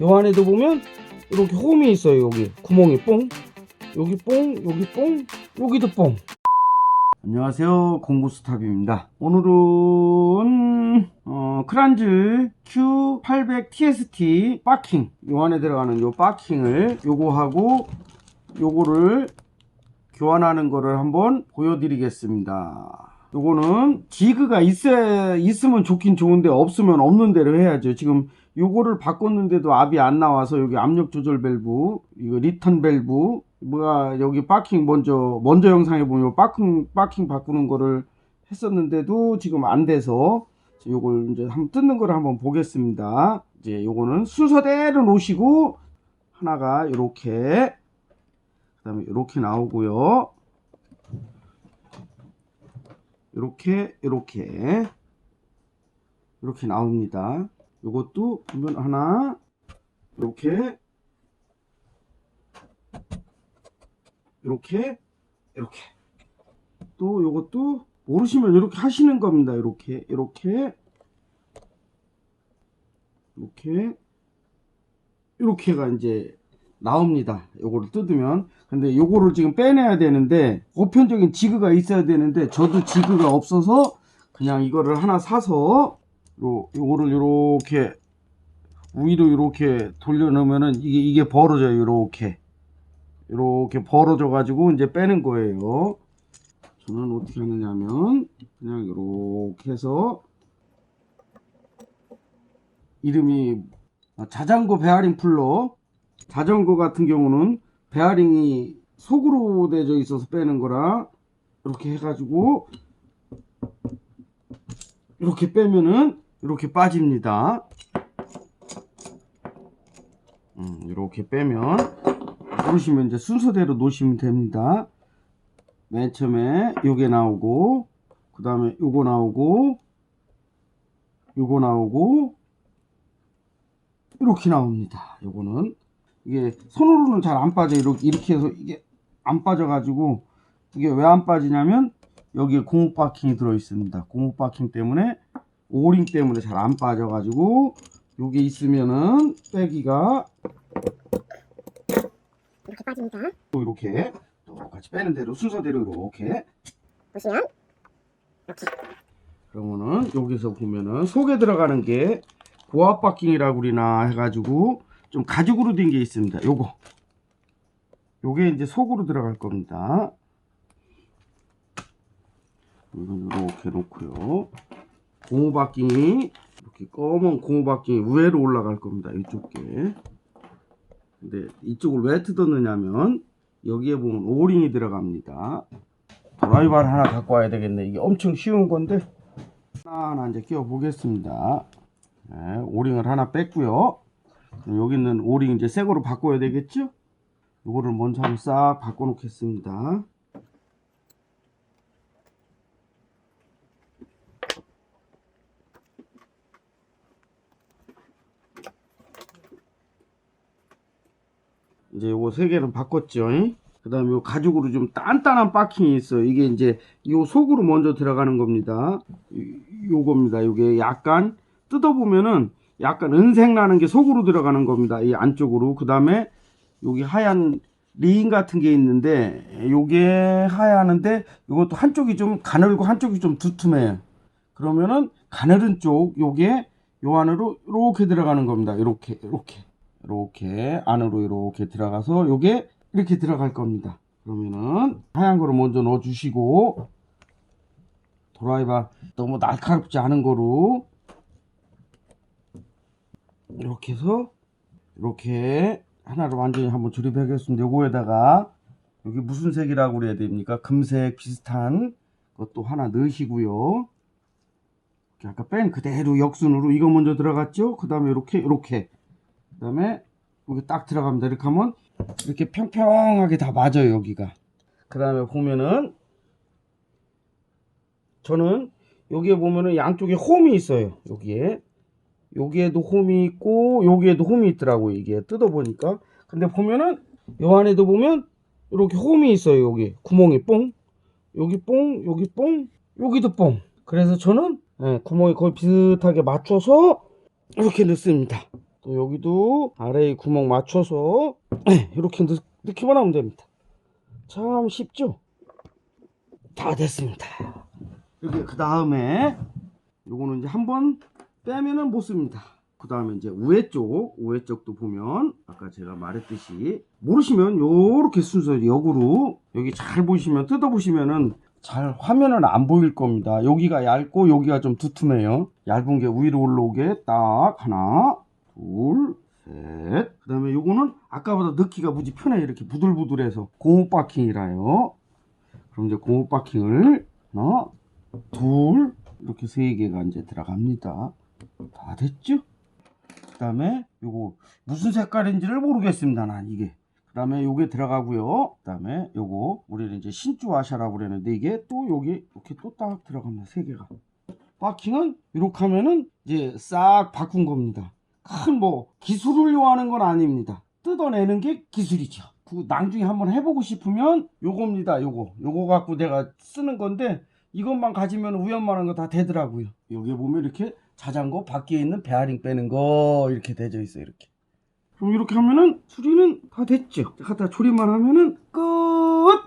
요 안에도 보면 이렇게 홈이 있어요 여기. 구멍이 뽕. 여기 뽕 여기 뽕 여기도 뽕. 안녕하세요. 공구스탑입니다. 오늘은 어, 크란즐 Q800 TST 바킹. 요 안에 들어가는 요 바킹을 요거 하고 요거를 교환하는 거를 한번 보여드리겠습니다 요거는 지그가 있어 있으면 좋긴 좋은데 없으면 없는 대로 해야죠. 지금 요거를 바꿨는데도 압이 안 나와서 여기 압력 조절 밸브 이거 리턴 밸브 뭐가 여기 바킹 먼저 먼저 영상에 보면 요 바킹 바킹 바꾸는 거를 했었는데도 지금 안 돼서 요걸 이제 한번 뜯는 거를 한번 보겠습니다. 이제 요거는 순서대로 놓으시고 하나가 이렇게 그다음에 이렇게 나오고요 이렇게 이렇게. 이렇게 나옵니다. 이것도 보면 하나 이렇게. 이렇게 이렇게. 또 이것도 모르시면 이렇게 하시는 겁니다. 이렇게 이렇게. 이렇게. 이렇게가 이제 나옵니다. 요거를 뜯으면. 근데 요거를 지금 빼내야 되는데, 보편적인 지그가 있어야 되는데, 저도 지그가 없어서, 그냥 이거를 하나 사서, 요, 요거를 요렇게, 위로 요렇게 돌려놓으면은, 이게, 이게 벌어져요, 요렇게. 요렇게 벌어져 가지고, 이제 빼는 거예요. 저는 어떻게 하느냐면, 그냥 요렇게 해서, 이름이, 자전거 베어링 풀러, 자전거 같은 경우는 베어링이 속으로 되어 있어서 빼는 거라 이렇게 해가지고 이렇게 빼면은 이렇게 빠집니다. 음, 이렇게 빼면 누르시면 이제 순서대로 놓으시면 됩니다. 맨 처음에 요게 나오고 그 다음에 요거 나오고 요거 나오고 이렇게 나옵니다. 요거는 이게 손으로는 잘 안 빠져. 이렇게 이렇게 해서 이게 안 빠져 가지고 이게 왜 안 빠지냐면 여기에 고무 바킹이 들어 있습니다. 고무 바킹 때문에 오링 때문에 잘 안 빠져 가지고 요게 있으면은 빼기가 이렇게 빠집니다. 또 이렇게 똑같이 빼는 대로 순서대로 이렇게. 보시면 이렇게. 그러면은 여기서 보면은 속에 들어가는 게 고압 바킹이라고 그러나 해가지고 좀 가죽으로 된 게 있습니다. 요거 요게 이제 속으로 들어갈 겁니다. 이건 이렇게 놓고요. 고무 바킹이 이렇게 검은 고무 바킹이 위로 올라갈 겁니다. 이쪽에. 근데 이쪽을 왜 뜯었느냐면 여기에 보면 오링이 들어갑니다. 드라이버를 하나 갖고 와야 되겠네. 이게 엄청 쉬운 건데 하나 이제 끼워 보겠습니다. 네, 오링을 하나 뺐고요. 여기 있는 오링 이제 새 거로 바꿔야 되겠죠? 이거를 먼저 한번 싹 바꿔 놓겠습니다. 이제 요거 세 개는 바꿨죠. 그 다음에 요 가죽으로 좀 단단한 바킹이 있어요. 이게 이제 요 속으로 먼저 들어가는 겁니다. 요- 요겁니다. 요게 약간 뜯어보면은 약간 은색 나는 게 속으로 들어가는 겁니다. 이 안쪽으로. 그 다음에 여기 하얀 링 같은 게 있는데 요게 하얗는데 이것도 한쪽이 좀 가늘고 한쪽이 좀 두툼해요. 그러면은 가늘은 쪽 요게 요 안으로 이렇게 들어가는 겁니다. 이렇게 이렇게 이렇게 안으로 이렇게 들어가서 요게 이렇게 들어갈 겁니다. 그러면은 하얀 거를 먼저 넣어 주시고 드라이버 너무 날카롭지 않은 거로 이렇게 해서 이렇게 하나를 완전히 한번 조립하겠습니다. 요거에다가 여기 무슨 색이라고 그래야 됩니까? 금색 비슷한 것도 하나 넣으시고요. 아까 뺀 그대로 역순으로 이거 먼저 들어갔죠? 그 다음에 이렇게 이렇게 그 다음에 여기 딱 들어갑니다. 이렇게 하면 이렇게 평평하게 다 맞아요 여기가. 그 다음에 보면은 저는 여기에 보면은 양쪽에 홈이 있어요. 여기에 여기에도 홈이 있고 여기에도 홈이 있더라고요. 이게 뜯어보니까. 근데 보면은 요 안에도 보면 이렇게 홈이 있어요. 여기 구멍이 뽕 여기 뽕 여기 뽕 여기도 뽕 그래서 저는 예, 구멍이 거의 비슷하게 맞춰서 이렇게 넣습니다. 또 여기도 아래에 구멍 맞춰서 이렇게 넣, 넣기만 하면 됩니다. 참 쉽죠? 다 됐습니다. 여기 그 다음에 요거는 이제 한번 빼면은 못 씁니다. 그 다음에 이제 우회 쪽, 우회 쪽도 보면 아까 제가 말했듯이 모르시면 요렇게 순서 역으로 여기 잘 보시면 뜯어 보시면은 잘 화면은 안 보일 겁니다. 여기가 얇고 여기가 좀 두툼해요. 얇은 게 위로 올라오게 딱 하나, 둘, 셋. 그 다음에 요거는 아까보다 넣기가 무지 편해. 이렇게 부들부들해서 고무 바킹이라요. 그럼 이제 고무 바킹을 하나, 둘, 이렇게 세 개가 이제 들어갑니다. 다 됐죠? 그 다음에 요거 무슨 색깔인지를 모르겠습니다. 난 이게. 그 다음에 요게 들어가고요. 그 다음에 요거 우리는 이제 신주아샤라고 그랬는데 이게 또 여기 이렇게 또 딱 들어갑니다. 세 개가. 바킹은 이렇게 하면은 이제 싹 바꾼 겁니다. 큰 뭐 기술을 요하는 건 아닙니다. 뜯어내는 게 기술이죠. 그 나중에 한번 해보고 싶으면 요겁니다. 요거 요거 갖고 내가 쓰는 건데 이것만 가지면 우연만한 거 다 되더라고요. 여기 보면 이렇게 자전거 밖에 있는 베어링 빼는 거 이렇게 되어 있어요. 이렇게. 그럼 이렇게 하면은 수리는 다 됐죠. 갖다 조립만 하면은 끝.